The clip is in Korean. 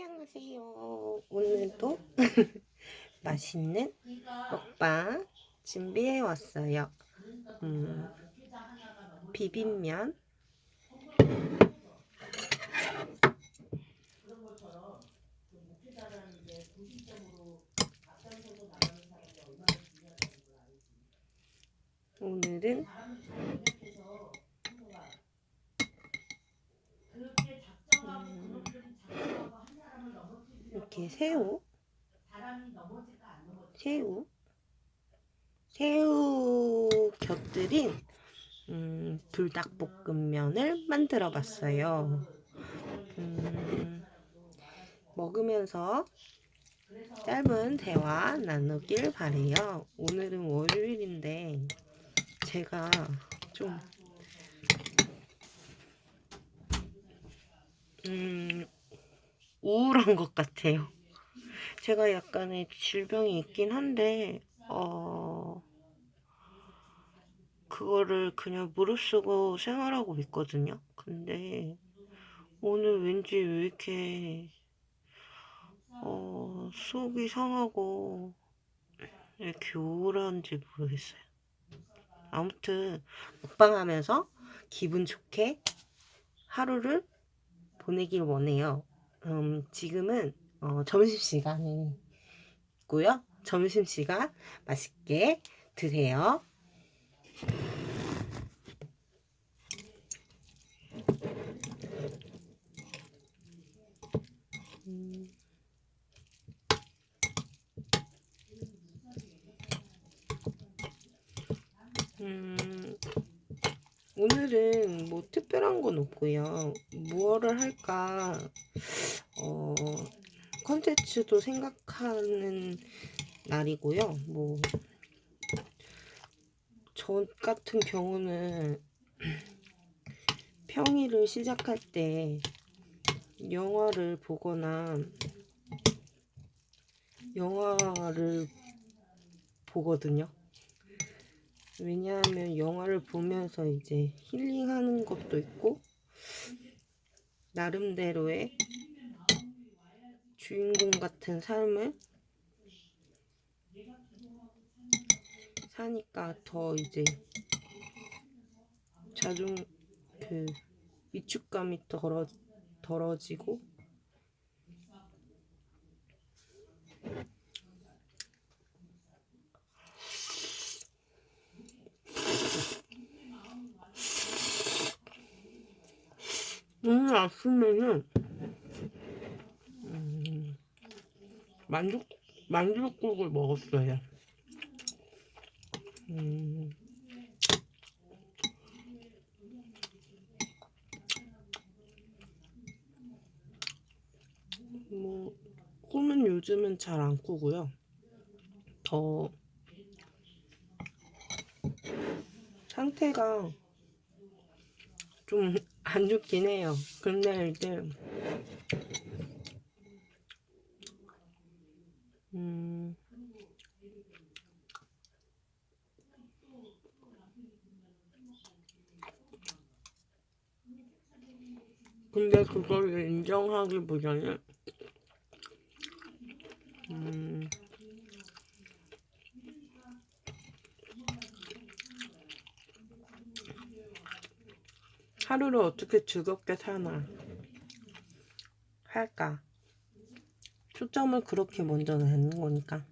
안녕하세요. 오늘도 맛있는 먹방 준비해 왔어요. 음, 비빔면. 오늘은 이렇게 새우, 새우, 새우 곁들인 음, 불닭볶음면을 만들어 봤어요. 음, 먹으면서 짧은 대화 나누길 바래요. 오늘은 월요일인데 제가 좀 음, 우울한 것 같아요. 제가 약간의 질병이 있긴 한데, 어, 그거를 그냥 무릅쓰고 생활하고 있거든요. 근데 오늘 왠지 왜 이렇게, 어, 속이 상하고, 왜 이렇게 우울한지 모르겠어요. 아무튼, 먹방 하면서 기분 좋게 하루를 보내길 원해요. 음, 지금은 어, 점심시간이고요. 점심시간 맛있게 드세요. 음. 음, 오늘은 뭐 특별한 건 없고요. 무엇을 할까, 어, 컨텐츠도 생각하는 날이고요. 뭐, 저 같은 경우는 평일을 시작할 때 영화를 보거나 영화를 보거든요. 왜냐하면 영화를 보면서 이제 힐링하는 것도 있고 나름대로의 주인공 같은 삶을 사니까 더 이제 자중 그 위축감이 덜어 덜어지고 오늘 아침에는 음, 만두 만두국을 먹었어요. 음, 뭐 꿈은 요즘은 잘 안 꾸고요. 더 상태가 좀 안 좋긴 해요. 근데 이제 음, 근데 그걸 인정하기보다는 음, 하루를 어떻게 즐겁게 사나 할까? 초점을 그렇게 먼저 내는 거니까.